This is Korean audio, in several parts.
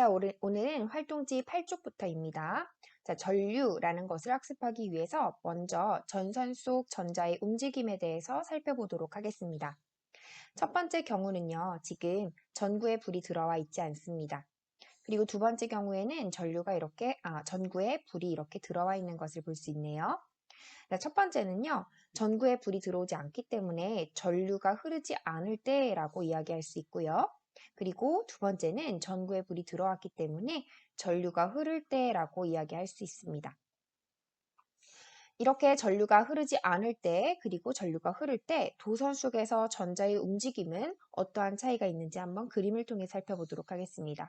자, 오늘, 오늘은 활동지 8쪽부터입니다. 자, 전류라는 것을 학습하기 위해서 먼저 전선 속 전자의 움직임에 대해서 살펴보도록 하겠습니다. 첫 번째 경우는요, 지금 전구에 불이 들어와 있지 않습니다. 그리고 두 번째 경우에는 전류가 이렇게, 아, 전구에 불이 이렇게 들어와 있는 것을 볼 수 있네요. 자, 첫 번째는요, 전구에 불이 들어오지 않기 때문에 전류가 흐르지 않을 때라고 이야기할 수 있고요. 그리고 두 번째는 전구에 불이 들어왔기 때문에 전류가 흐를 때라고 이야기할 수 있습니다. 이렇게 전류가 흐르지 않을 때 그리고 전류가 흐를 때 도선 속에서 전자의 움직임은 어떠한 차이가 있는지 한번 그림을 통해 살펴보도록 하겠습니다.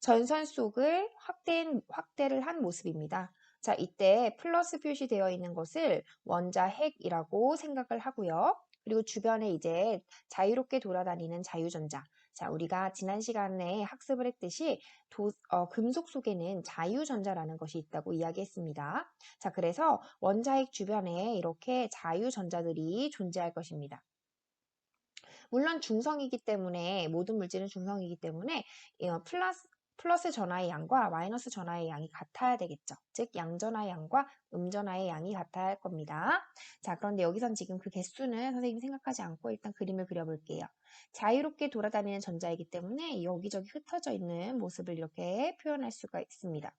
전선 속을 확대, 확대를 한 모습입니다. 자, 이때 플러스 표시되어 있는 것을 원자 핵이라고 생각을 하고요. 그리고 주변에 이제 자유롭게 돌아다니는 자유전자. 자, 우리가 지난 시간에 학습을 했듯이 도, 어, 금속 속에는 자유전자라는 것이 있다고 이야기했습니다. 자, 그래서 원자핵 주변에 이렇게 자유전자들이 존재할 것입니다. 물론 중성이기 때문에 모든 물질은 중성이기 때문에 어, 플러스 플러스 전하의 양과 마이너스 전하의 양이 같아야 되겠죠. 즉 양전하의 양과 음전하의 양이 같아야 할 겁니다. 자 그런데 여기선 지금 그 개수는 선생님이 생각하지 않고 일단 그림을 그려볼게요. 자유롭게 돌아다니는 전자이기 때문에 여기저기 흩어져 있는 모습을 이렇게 표현할 수가 있습니다.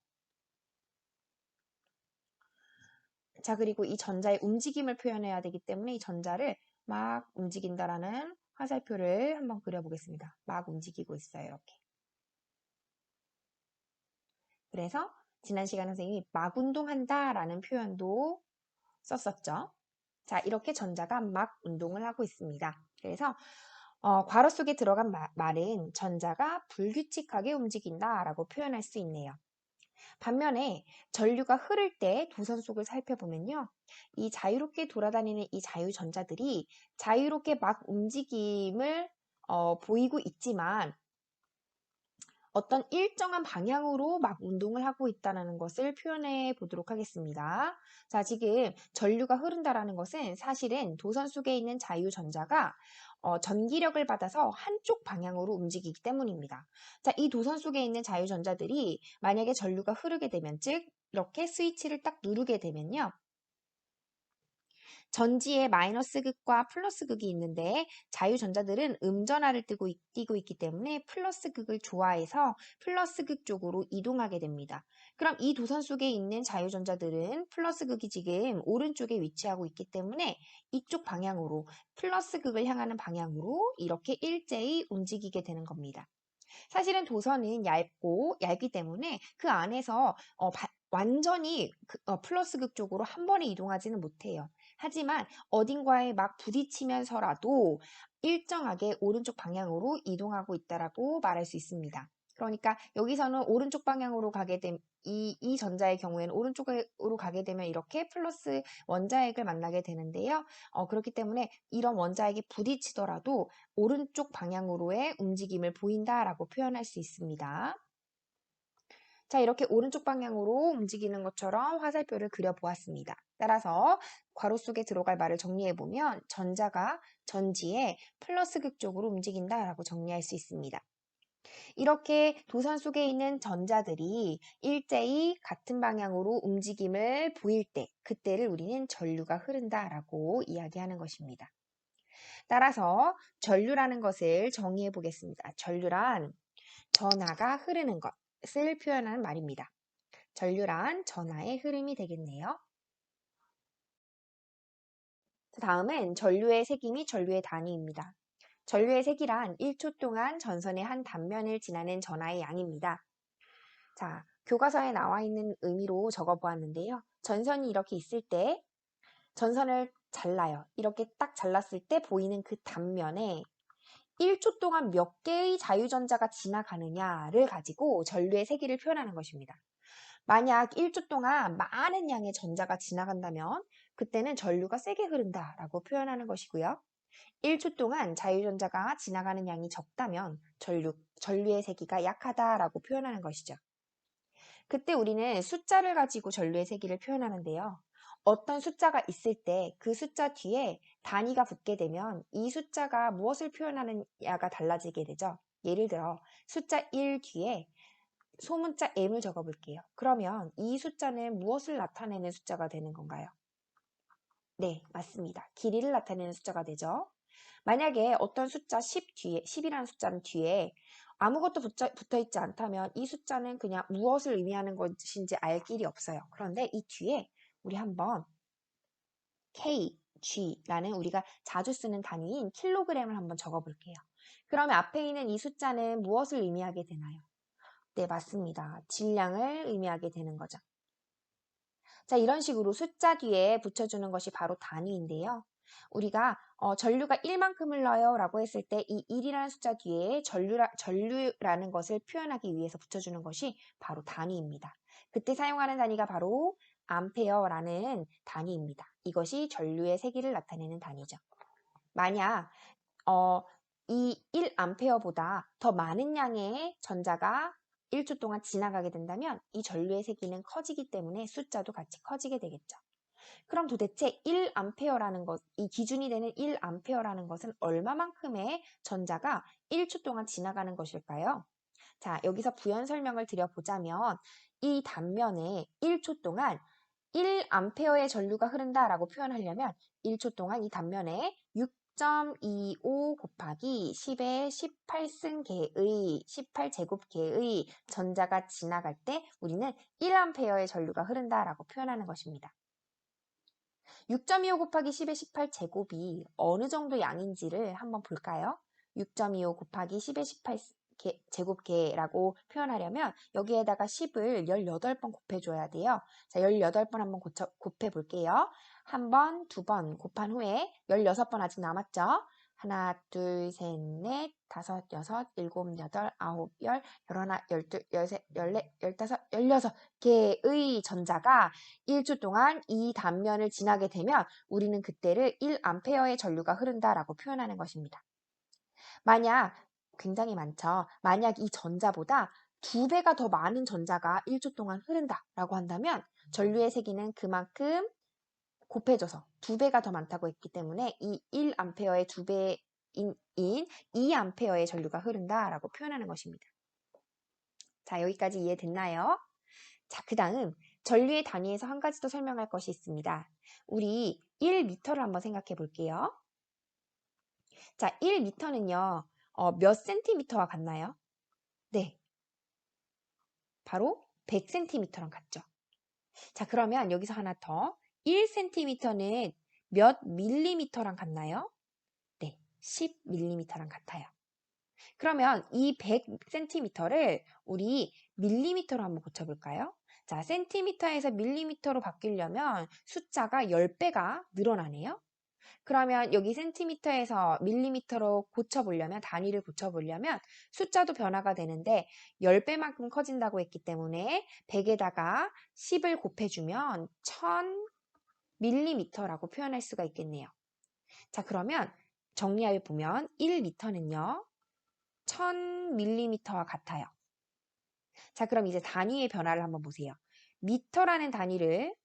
자 그리고 이 전자의 움직임을 표현해야 되기 때문에 이 전자를 막 움직인다라는 화살표를 한번 그려보겠습니다. 막 움직이고 있어요. 이렇게. 그래서 지난 시간 선생님이 막 운동한다 라는 표현도 썼었죠. 자, 이렇게 전자가 막 운동을 하고 있습니다. 그래서 어, 괄호 속에 들어간 마, 말은 전자가 불규칙하게 움직인다 라고 표현할 수 있네요. 반면에 전류가 흐를 때 도선 속을 살펴보면요. 이 자유롭게 돌아다니는 이 자유전자들이 자유롭게 막 움직임을 어, 보이고 있지만 어떤 일정한 방향으로 막 운동을 하고 있다는 것을 표현해 보도록 하겠습니다. 자, 지금 전류가 흐른다라는 것은 사실은 도선 속에 있는 자유전자가 어, 전기력을 받아서 한쪽 방향으로 움직이기 때문입니다. 자, 이 도선 속에 있는 자유전자들이 만약에 전류가 흐르게 되면, 즉, 이렇게 스위치를 딱 누르게 되면요. 전지에 마이너스 극과 플러스 극이 있는데 자유전자들은 음전하를 띄고, 띄고 있기 때문에 플러스 극을 좋아해서 플러스 극 쪽으로 이동하게 됩니다. 그럼 이 도선 속에 있는 자유전자들은 플러스 극이 지금 오른쪽에 위치하고 있기 때문에 이쪽 방향으로 플러스 극을 향하는 방향으로 이렇게 일제히 움직이게 되는 겁니다. 사실은 도선은 얇고 얇기 때문에 그 안에서 어, 바, 완전히 그, 어, 플러스 극 쪽으로 한 번에 이동하지는 못해요. 하지만 어딘가에 막 부딪히면서라도 일정하게 오른쪽 방향으로 이동하고 있다라고 말할 수 있습니다. 그러니까 여기서는 오른쪽 방향으로 가게 된 이, 이 전자의 경우에는 오른쪽으로 가게 되면 이렇게 플러스 원자핵을 만나게 되는데요. 어, 그렇기 때문에 이런 원자핵이 부딪히더라도 오른쪽 방향으로의 움직임을 보인다라고 표현할 수 있습니다. 자, 이렇게 오른쪽 방향으로 움직이는 것처럼 화살표를 그려보았습니다. 따라서 괄호 속에 들어갈 말을 정리해보면 전자가 전지에 플러스 극 쪽으로 움직인다 라고 정리할 수 있습니다. 이렇게 도선 속에 있는 전자들이 일제히 같은 방향으로 움직임을 보일 때, 그때를 우리는 전류가 흐른다 라고 이야기하는 것입니다. 따라서 전류라는 것을 정의해 보겠습니다. 전류란 전하가 흐르는 것. 것을 표현하는 말입니다. 전류란 전하의 흐름이 되겠네요. 다음은 전류의 세기 및 전류의 단위입니다. 전류의 세기란 1초 동안 전선의 한 단면을 지나는 전하의 양입니다. 자, 교과서에 나와 있는 의미로 적어 보았는데요. 전선이 이렇게 있을 때 전선을 잘라요. 이렇게 딱 잘랐을 때 보이는 그 단면에 1초 동안 몇 개의 자유전자가 지나가느냐를 가지고 전류의 세기를 표현하는 것입니다. 만약 1초 동안 많은 양의 전자가 지나간다면 그때는 전류가 세게 흐른다라고 표현하는 것이고요. 1초 동안 자유전자가 지나가는 양이 적다면 전류, 전류의 세기가 약하다라고 표현하는 것이죠. 그때 우리는 숫자를 가지고 전류의 세기를 표현하는데요. 어떤 숫자가 있을 때 그 숫자 뒤에 단위가 붙게 되면 이 숫자가 무엇을 표현하느냐가 달라지게 되죠. 예를 들어 숫자 1 뒤에 소문자 m을 적어볼게요. 그러면 이 숫자는 무엇을 나타내는 숫자가 되는 건가요? 네, 맞습니다. 길이를 나타내는 숫자가 되죠. 만약에 어떤 숫자 10 뒤에, 10이라는 숫자는 뒤에 아무것도 붙어, 있지 않다면 이 숫자는 그냥 무엇을 의미하는 것인지 알 길이 없어요. 그런데 이 뒤에 우리 한번 K, G라는 우리가 자주 쓰는 단위인 킬로그램을 한번 적어볼게요. 그러면 앞에 있는 이 숫자는 무엇을 의미하게 되나요? 네, 맞습니다. 질량을 의미하게 되는 거죠. 자, 이런 식으로 숫자 뒤에 붙여주는 것이 바로 단위인데요. 우리가 어, 전류가 1만큼을 넣어요 라고 했을 때 이 1이라는 숫자 뒤에 전류라, 전류라는 것을 표현하기 위해서 붙여주는 것이 바로 단위입니다. 그때 사용하는 단위가 바로 암페어라는 단위입니다. 이것이 전류의 세기를 나타내는 단위죠. 만약 어, 이 1암페어보다 더 많은 양의 전자가 1초 동안 지나가게 된다면 이 전류의 세기는 커지기 때문에 숫자도 같이 커지게 되겠죠. 그럼 도대체 1A라는 것, 이 기준이 되는 1A라는 것은 얼마만큼의 전자가 1초 동안 지나가는 것일까요? 자, 여기서 부연 설명을 드려보자면 이 단면에 1초 동안 1A의 전류가 흐른다라고 표현하려면 1초 동안 이 단면에 6.25 곱하기 10의 18승계의 18제곱계의 전자가 지나갈 때 우리는 1A의 전류가 흐른다라고 표현하는 것입니다. 6.25 곱하기 10의 18제곱이 어느 정도 양인지를 한번 볼까요? 6.25 곱하기 10의 18 제곱계라고 표현하려면 여기에다가 10을 18번 곱해줘야 돼요. 자, 18번 한번 고쳐, 곱해 볼게요. 한 번, 두 번 곱한 후에 16번 아직 남았죠? 하나, 둘, 셋, 넷, 다섯, 여섯, 일곱, 여덟, 아홉, 열, 열하나, 열둘, 열셋, 열넷, 열다섯, 열여섯 개의 전자가 1초 동안 이 단면을 지나게 되면 우리는 그때를 1A의 전류가 흐른다라고 표현하는 것입니다. 만약 굉장히 많죠. 만약 이 전자보다 두 배가 더 많은 전자가 1초 동안 흐른다라고 한다면 전류의 세기는 그만큼 곱해져서 두 배가 더 많다고 했기 때문에 이 1A의 두 배인 2A의 전류가 흐른다라고 표현하는 것입니다. 자, 여기까지 이해됐나요? 자, 그 다음 전류의 단위에서 한 가지 더 설명할 것이 있습니다. 우리 1m를 한번 생각해 볼게요. 자, 1m는요, 어, 몇 센티미터와 같나요? 네. 바로 100cm랑 같죠. 자, 그러면 여기서 하나 더. 1cm는 몇 밀리미터랑 같나요? 네, 10mm랑 같아요. 그러면 이 100cm를 우리 밀리미터로 한번 고쳐볼까요? 자, 센티미터에서 밀리미터로 바뀌려면 숫자가 10배가 늘어나네요. 그러면 여기 센티미터에서 밀리미터로 고쳐보려면 단위를 고쳐보려면 숫자도 변화가 되는데 10배만큼 커진다고 했기 때문에 100에다가 10을 곱해주면 1000 밀리미터라고 표현할 수가 있겠네요. 자, 그러면 정리하여 보면 1미터는요. 1000밀리미터와 같아요. 자, 그럼 이제 단위의 변화를 한번 보세요. 미터라는 단위를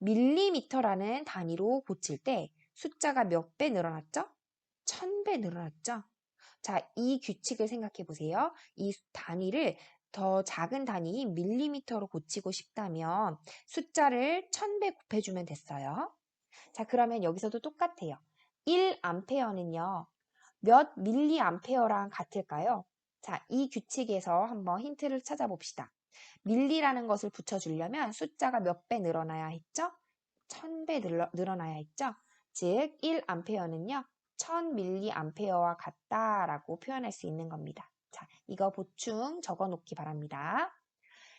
밀리미터라는 단위로 고칠 때 숫자가 몇 배 늘어났죠? 1000배 늘어났죠? 자, 이 규칙을 생각해 보세요. 이 단위를 더 작은 단위인 밀리미터로 고치고 싶다면 숫자를 1000배 곱해주면 됐어요. 자, 그러면 여기서도 똑같아요. 1암페어는요. 몇 밀리암페어랑 같을까요? 자, 이 규칙에서 한번 힌트를 찾아봅시다. 밀리라는 것을 붙여주려면 숫자가 몇 배 늘어나야 했죠? 1000배 늘어, 늘어나야 했죠? 즉, 1암페어는요. 1000밀리암페어와 같다라고 표현할 수 있는 겁니다. 자, 이거 보충 적어 놓기 바랍니다.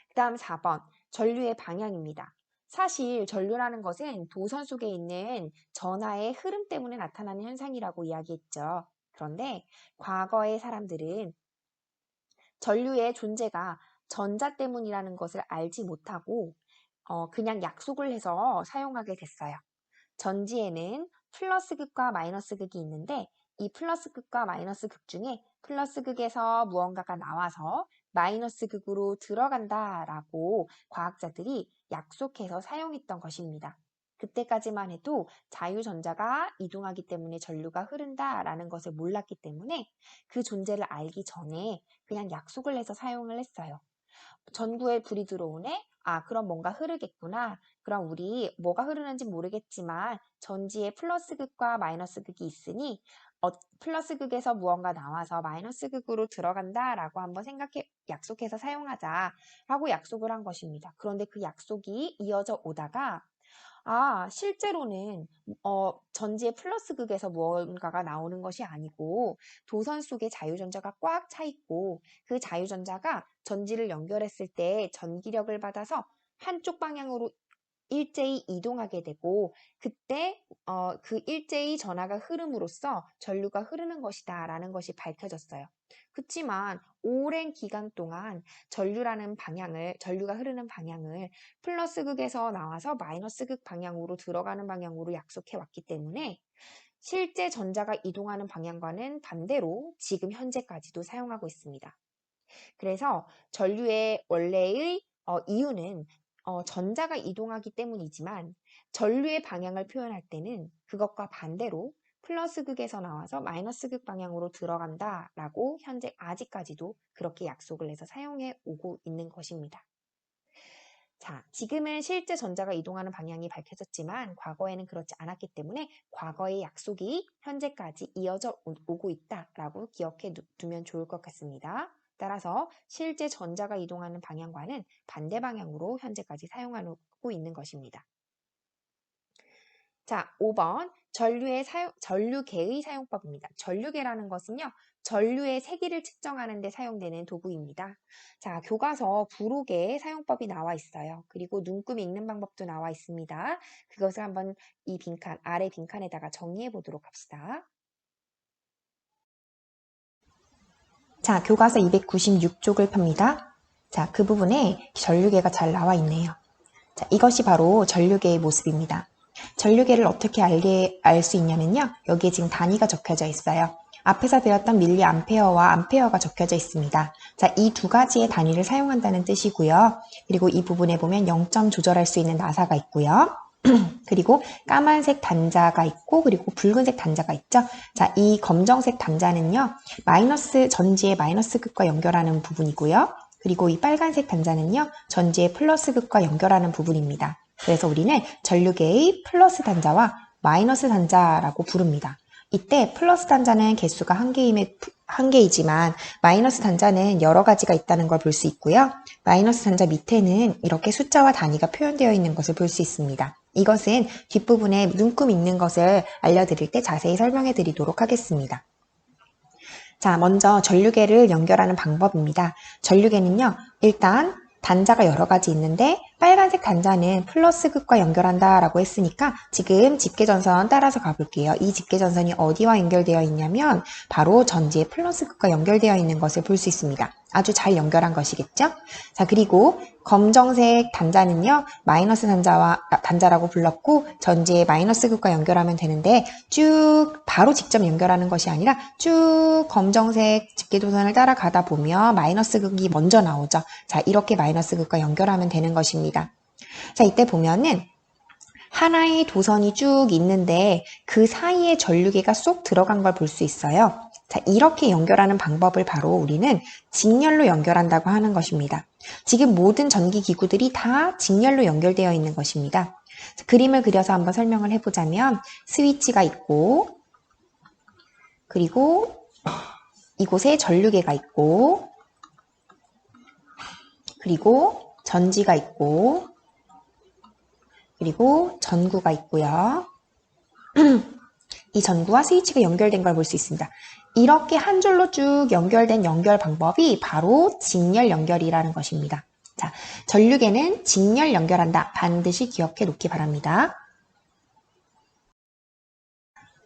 그 다음 4번, 전류의 방향입니다. 사실 전류라는 것은 도선 속에 있는 전하의 흐름 때문에 나타나는 현상이라고 이야기했죠. 그런데 과거의 사람들은 전류의 존재가 전자 때문이라는 것을 알지 못하고 어, 그냥 약속을 해서 사용하게 됐어요. 전지에는 플러스 극과 마이너스 극이 있는데 이 플러스 극과 마이너스 극 중에 플러스 극에서 무언가가 나와서 마이너스 극으로 들어간다 라고 과학자들이 약속해서 사용했던 것입니다. 그때까지만 해도 자유전자가 이동하기 때문에 전류가 흐른다 라는 것을 몰랐기 때문에 그 존재를 알기 전에 그냥 약속을 해서 사용을 했어요. 전구에 불이 들어오네? 아, 그럼 뭔가 흐르겠구나. 그럼 우리 뭐가 흐르는지 모르겠지만 전지에 플러스 극과 마이너스 극이 있으니 어, 플러스 극에서 무언가 나와서 마이너스 극으로 들어간다 라고 한번 생각해 약속해서 사용하자 라고 약속을 한 것입니다. 그런데 그 약속이 이어져 오다가 아, 실제로는 어, 전지의 플러스 극에서 무언가가 나오는 것이 아니고 도선 속에 자유전자가 꽉 차 있고 그 자유전자가 전지를 연결했을 때 전기력을 받아서 한쪽 방향으로 일제히 이동하게 되고 그때 어, 그 일제히 전하가 흐름으로써 전류가 흐르는 것이다 라는 것이 밝혀졌어요. 그렇지만 오랜 기간 동안 전류라는 방향을 전류가 흐르는 방향을 플러스 극에서 나와서 마이너스 극 방향으로 들어가는 방향으로 약속해 왔기 때문에 실제 전자가 이동하는 방향과는 반대로 지금 현재까지도 사용하고 있습니다. 그래서 전류의 원래의 어, 이유는 어, 전자가 이동하기 때문이지만 전류의 방향을 표현할 때는 그것과 반대로 플러스 극에서 나와서 마이너스 극 방향으로 들어간다 라고 현재 아직까지도 그렇게 약속을 해서 사용해 오고 있는 것입니다. 자, 지금은 실제 전자가 이동하는 방향이 밝혀졌지만 과거에는 그렇지 않았기 때문에 과거의 약속이 현재까지 이어져 오고 있다라고 기억해 두면 좋을 것 같습니다. 따라서 실제 전자가 이동하는 방향과는 반대 방향으로 현재까지 사용하고 있는 것입니다. 자, 5번 전류의 사용, 전류계의 사용법입니다. 전류계라는 것은요, 전류의 세기를 측정하는 데 사용되는 도구입니다. 자, 교과서 부록에 사용법이 나와 있어요. 그리고 눈금 읽는 방법도 나와 있습니다. 그것을 한번 이 빈칸, 아래 빈칸에다가 정리해 보도록 합시다. 자, 교과서 296쪽을 펴니다. 자, 그 부분에 전류계가 잘 나와 있네요. 자, 이것이 바로 전류계의 모습입니다. 전류계를 어떻게 알게 알 수 있냐면요. 여기에 지금 단위가 적혀져 있어요. 앞에서 배웠던 밀리 암페어와 암페어가 적혀져 있습니다. 자, 이 두 가지의 단위를 사용한다는 뜻이고요. 그리고 이 부분에 보면 0점 조절할 수 있는 나사가 있고요. 그리고 까만색 단자가 있고 그리고 붉은색 단자가 있죠. 자, 이 검정색 단자는요. 마이너스 전지의 마이너스 극과 연결하는 부분이고요. 그리고 이 빨간색 단자는요. 전지의 플러스 극과 연결하는 부분입니다. 그래서 우리는 전류계의 플러스 단자와 마이너스 단자라고 부릅니다. 이때 플러스 단자는 개수가 한 개임에 한 개이지만 마이너스 단자는 여러 가지가 있다는 걸 볼 수 있고요. 마이너스 단자 밑에는 이렇게 숫자와 단위가 표현되어 있는 것을 볼 수 있습니다. 이것은 뒷부분에 눈금 있는 것을 알려드릴 때 자세히 설명해 드리도록 하겠습니다. 자, 먼저 전류계를 연결하는 방법입니다. 전류계는요, 일단 단자가 여러 가지 있는데 빨간색 단자는 플러스 극과 연결한다 라고 했으니까 지금 집계전선 따라서 가볼게요. 이 집계전선이 어디와 연결되어 있냐면 바로 전지의 플러스 극과 연결되어 있는 것을 볼 수 있습니다. 아주 잘 연결한 것이겠죠? 자, 그리고 검정색 단자는요, 마이너스 단자와, 아, 단자라고 불렀고, 전지의 마이너스 극과 연결하면 되는데, 쭉, 바로 직접 연결하는 것이 아니라, 쭉 검정색 집계도선을 따라가다 보면, 마이너스 극이 먼저 나오죠. 자, 이렇게 마이너스 극과 연결하면 되는 것입니다. 자, 이때 보면은, 하나의 도선이 쭉 있는데, 그 사이에 전류계가 쏙 들어간 걸 볼 수 있어요. 자, 이렇게 연결하는 방법을 바로 우리는 직렬로 연결한다고 하는 것입니다. 지금 모든 전기 기구들이 다 직렬로 연결되어 있는 것입니다. 자, 그림을 그려서 한번 설명을 해보자면 스위치가 있고 그리고 이곳에 전류계가 있고 그리고 전지가 있고 그리고 전구가 있고요. 이 전구와 스위치가 연결된 걸 볼 수 있습니다. 이렇게 한 줄로 쭉 연결된 연결 방법이 바로 직렬 연결이라는 것입니다. 자, 전류계는 직렬 연결한다. 반드시 기억해 놓기 바랍니다.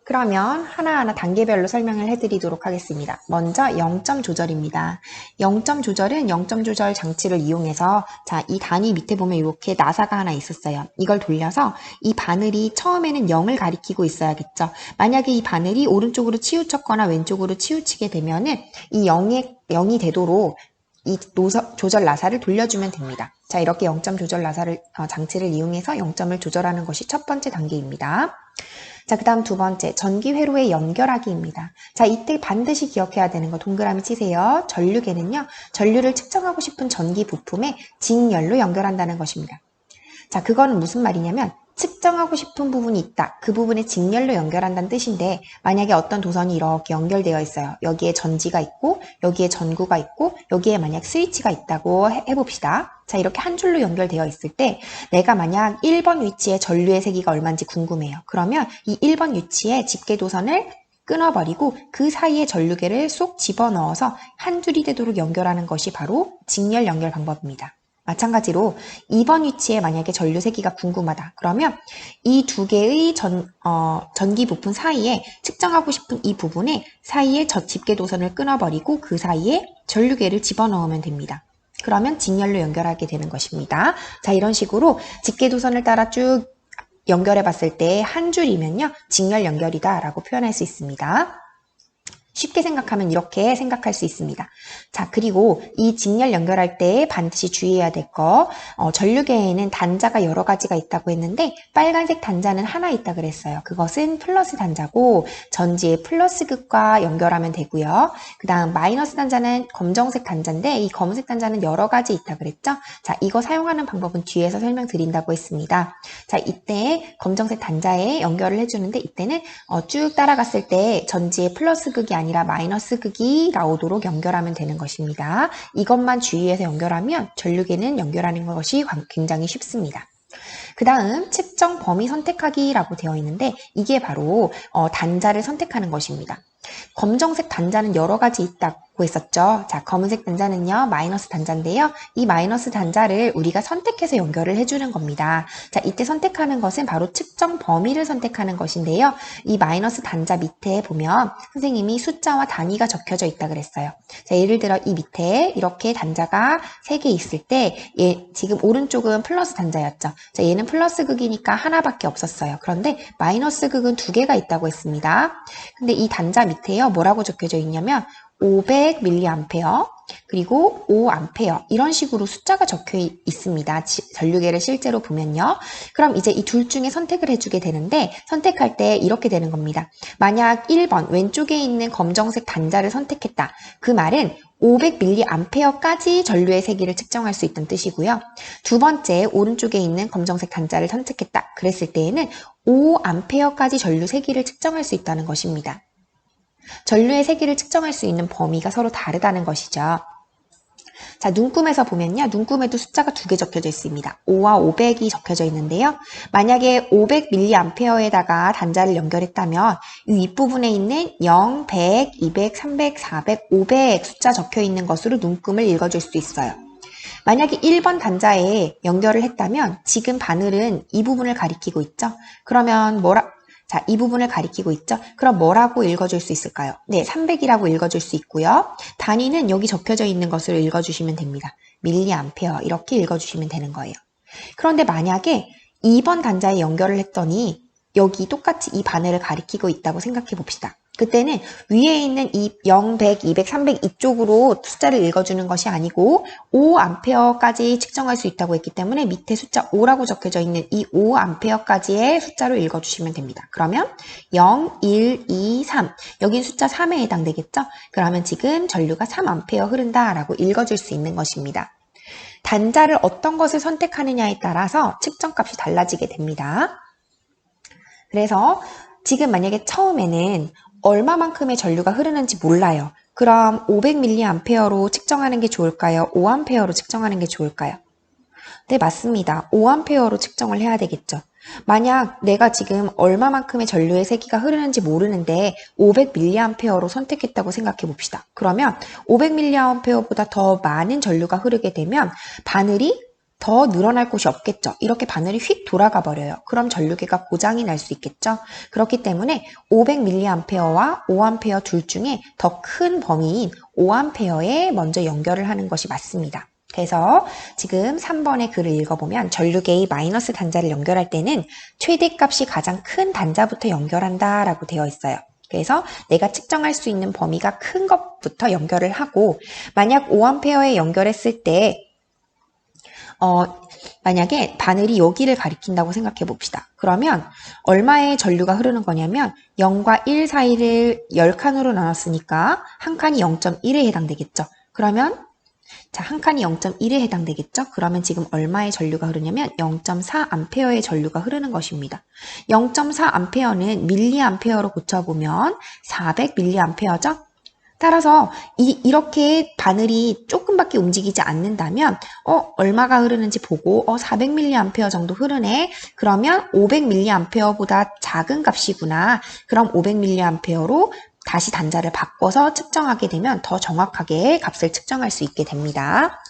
그러면 하나하나 단계별로 설명을 해드리도록 하겠습니다. 먼저 0점 조절입니다. 0점 조절은 0점 조절 장치를 이용해서 자, 이 단위 밑에 보면 이렇게 나사가 하나 있었어요. 이걸 돌려서 이 바늘이 처음에는 0을 가리키고 있어야겠죠. 만약에 이 바늘이 오른쪽으로 치우쳤거나 왼쪽으로 치우치게 되면은 이 0에, 0이 되도록 이 노서, 조절 나사를 돌려주면 됩니다. 자, 이렇게 0점 조절 나사를 어, 장치를 이용해서 0점을 조절하는 것이 첫 번째 단계입니다. 자, 그 다음 두 번째, 전기 회로의 연결하기입니다. 자, 이때 반드시 기억해야 되는 거 동그라미 치세요. 전류계는요, 전류를 측정하고 싶은 전기 부품에 직열로 연결한다는 것입니다. 자, 그거는 무슨 말이냐면, 측정하고 싶은 부분이 있다. 그 부분에 직렬로 연결한다는 뜻인데 만약에 어떤 도선이 이렇게 연결되어 있어요. 여기에 전지가 있고 여기에 전구가 있고 여기에 만약 스위치가 있다고 해, 해봅시다. 자 이렇게 한 줄로 연결되어 있을 때 내가 만약 1번 위치에 전류의 세기가 얼마인지 궁금해요. 그러면 이 1번 위치에 집게 도선을 끊어버리고 그 사이에 전류계를 쏙 집어넣어서 한 줄이 되도록 연결하는 것이 바로 직렬 연결 방법입니다. 마찬가지로 2번 위치에 만약에 전류 세기가 궁금하다. 그러면 이 두 개의 전, 어, 전기 부품 사이에 측정하고 싶은 이 부분에 사이에 저 집게 도선을 끊어버리고 그 사이에 전류계를 집어넣으면 됩니다. 그러면 직렬로 연결하게 되는 것입니다. 자, 이런 식으로 집게 도선을 따라 쭉 연결해 봤을 때 한 줄이면요. 직렬 연결이다 라고 표현할 수 있습니다. 쉽게 생각하면 이렇게 생각할 수 있습니다. 자, 그리고 이 직렬 연결할 때 반드시 주의해야 될 거, 어, 전류계에는 단자가 여러 가지가 있다고 했는데 빨간색 단자는 하나 있다 그랬어요. 그것은 플러스 단자고 전지의 플러스 극과 연결하면 되고요. 그 다음 마이너스 단자는 검정색 단자인데 이 검은색 단자는 여러 가지 있다 그랬죠? 자, 이거 사용하는 방법은 뒤에서 설명드린다고 했습니다. 자, 이때 검정색 단자에 연결을 해주는데 이때는 어, 쭉 따라갔을 때 전지의 플러스 극이 아니라 마이너스 극이 나오도록 연결하면 되는 것입니다. 이것만 주의해서 연결하면 전류계는 연결하는 것이 굉장히 쉽습니다. 그 다음 측정 범위 선택하기라고 되어 있는데 이게 바로 어, 단자를 선택하는 것입니다. 검정색 단자는 여러 가지 있다 고 했었죠. 자, 검은색 단자는요, 마이너스 단자인데요. 이 마이너스 단자를 우리가 선택해서 연결을 해주는 겁니다. 자, 이때 선택하는 것은 바로 측정 범위를 선택하는 것인데요. 이 마이너스 단자 밑에 보면 선생님이 숫자와 단위가 적혀져 있다 그랬어요. 자, 예를 들어 이 밑에 이렇게 단자가 3개 있을 때, 얘, 지금 오른쪽은 플러스 단자였죠. 자, 얘는 플러스 극이니까 하나밖에 없었어요. 그런데 마이너스 극은 두 개가 있다고 했습니다. 근데 이 단자 밑에요. 뭐라고 적혀져 있냐면 500mA 그리고 5A 이런 식으로 숫자가 적혀 있습니다. 전류계를 실제로 보면요. 그럼 이제 이 둘 중에 선택을 해주게 되는데 선택할 때 이렇게 되는 겁니다. 만약 1번 왼쪽에 있는 검정색 단자를 선택했다. 그 말은 500mA까지 전류의 세기를 측정할 수 있다는 뜻이고요. 두 번째 오른쪽에 있는 검정색 단자를 선택했다. 그랬을 때에는 5A까지 전류 세기를 측정할 수 있다는 것입니다. 전류의 세기를 측정할 수 있는 범위가 서로 다르다는 것이죠. 자, 눈금에서 보면요. 눈금에도 숫자가 두 개 적혀져 있습니다. 5와 500이 적혀져 있는데요. 만약에 500mA에다가 단자를 연결했다면 이 윗부분에 있는 0, 100, 200, 300, 400, 500 숫자 적혀 있는 것으로 눈금을 읽어줄 수 있어요. 만약에 1번 단자에 연결을 했다면 지금 바늘은 이 부분을 가리키고 있죠. 그러면 뭐라 자, 이 부분을 가리키고 있죠? 그럼 뭐라고 읽어줄 수 있을까요? 네, 300이라고 읽어줄 수 있고요. 단위는 여기 적혀져 있는 것으로 읽어주시면 됩니다. 밀리암페어 이렇게 읽어주시면 되는 거예요. 그런데 만약에 2번 단자에 연결을 했더니 여기 똑같이 이 바늘을 가리키고 있다고 생각해 봅시다. 그때는 위에 있는 이 0, 100, 200, 300 이쪽으로 숫자를 읽어주는 것이 아니고 5A까지 측정할 수 있다고 했기 때문에 밑에 숫자 5라고 적혀져 있는 이 5A까지의 숫자로 읽어주시면 됩니다. 그러면 0, 1, 2, 3 여긴 숫자 3에 해당되겠죠? 그러면 지금 전류가 3A 흐른다 라고 읽어줄 수 있는 것입니다. 단자를 어떤 것을 선택하느냐에 따라서 측정값이 달라지게 됩니다. 그래서 지금 만약에 처음에는 얼마만큼의 전류가 흐르는지 몰라요. 그럼 500mA로 측정하는 게 좋을까요? 5A로 측정하는 게 좋을까요? 네, 맞습니다. 5A로 측정을 해야 되겠죠. 만약 내가 지금 얼마만큼의 전류의 세기가 흐르는지 모르는데 500mA로 선택했다고 생각해 봅시다. 그러면 500mA보다 더 많은 전류가 흐르게 되면 바늘이 더 늘어날 곳이 없겠죠. 이렇게 바늘이 휙 돌아가 버려요. 그럼 전류계가 고장이 날 수 있겠죠. 그렇기 때문에 500mA와 5A 둘 중에 더 큰 범위인 5A에 먼저 연결을 하는 것이 맞습니다. 그래서 지금 3번의 글을 읽어보면 전류계의 마이너스 단자를 연결할 때는 최대값이 가장 큰 단자부터 연결한다 라고 되어 있어요. 그래서 내가 측정할 수 있는 범위가 큰 것부터 연결을 하고 만약 5A에 연결했을 때 어, 만약에 바늘이 여기를 가리킨다고 생각해 봅시다. 그러면 얼마의 전류가 흐르는 거냐면 0과 1 사이를 10칸으로 나눴으니까 한 칸이 0.1에 해당되겠죠. 그러면 자, 한 칸이 0.1에 해당되겠죠? 그러면 지금 얼마의 전류가 흐르냐면 0.4A의 전류가 흐르는 것입니다. 0.4A는 밀리암페어로 고쳐보면 400mA죠? 따라서 이, 이렇게 바늘이 조금밖에 움직이지 않는다면 어 얼마가 흐르는지 보고 어 400mA 정도 흐르네 그러면 500mA보다 작은 값이구나 그럼 500mA로 다시 단자를 바꿔서 측정하게 되면 더 정확하게 값을 측정할 수 있게 됩니다.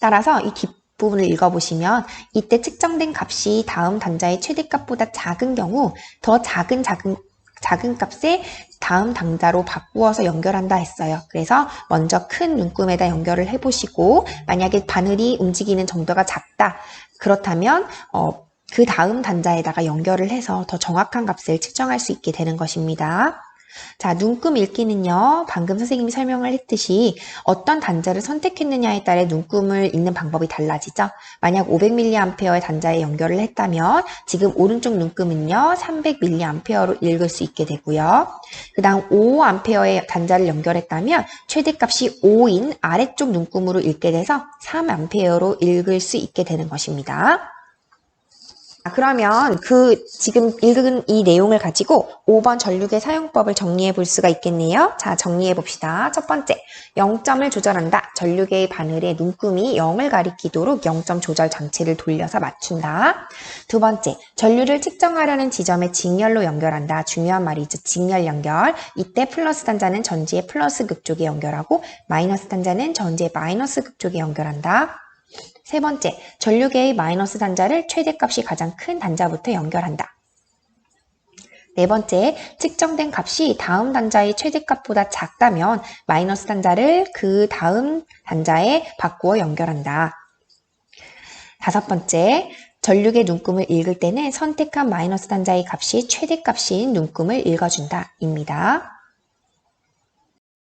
따라서 이 뒷부분을 읽어보시면 이때 측정된 값이 다음 단자의 최대값보다 작은 경우 더 작은 작은 작은 값에 다음 단자로 바꾸어서 연결한다 했어요. 그래서 먼저 큰 눈금에다 연결을 해보시고 만약에 바늘이 움직이는 정도가 작다. 그렇다면 어, 그 다음 단자에다가 연결을 해서 더 정확한 값을 측정할 수 있게 되는 것입니다. 자, 눈금 읽기는요, 방금 선생님이 설명을 했듯이 어떤 단자를 선택했느냐에 따라 눈금을 읽는 방법이 달라지죠. 만약 500mA의 단자에 연결을 했다면 지금 오른쪽 눈금은요, 300mA로 읽을 수 있게 되고요. 그 다음 5A의 단자를 연결했다면 최대값이 5인 아래쪽 눈금으로 읽게 돼서 3A로 읽을 수 있게 되는 것입니다. 자, 그러면 그 지금 읽은 이 내용을 가지고 5번 전류계 사용법을 정리해 볼 수가 있겠네요. 자, 정리해 봅시다. 첫 번째, 0점을 조절한다. 전류계의 바늘에 눈금이 0을 가리키도록 0점 조절 장치를 돌려서 맞춘다. 두 번째, 전류를 측정하려는 지점에 직렬로 연결한다. 중요한 말이죠. 직렬 연결. 이때 플러스 단자는 전지의 플러스 극 쪽에 연결하고 마이너스 단자는 전지의 마이너스 극 쪽에 연결한다. 세 번째, 전류계의 마이너스 단자를 최대값이 가장 큰 단자부터 연결한다. 네 번째, 측정된 값이 다음 단자의 최대값보다 작다면 마이너스 단자를 그 다음 단자에 바꾸어 연결한다. 다섯 번째, 전류계 눈금을 읽을 때는 선택한 마이너스 단자의 값이 최대값인 눈금을 읽어준다. 입니다.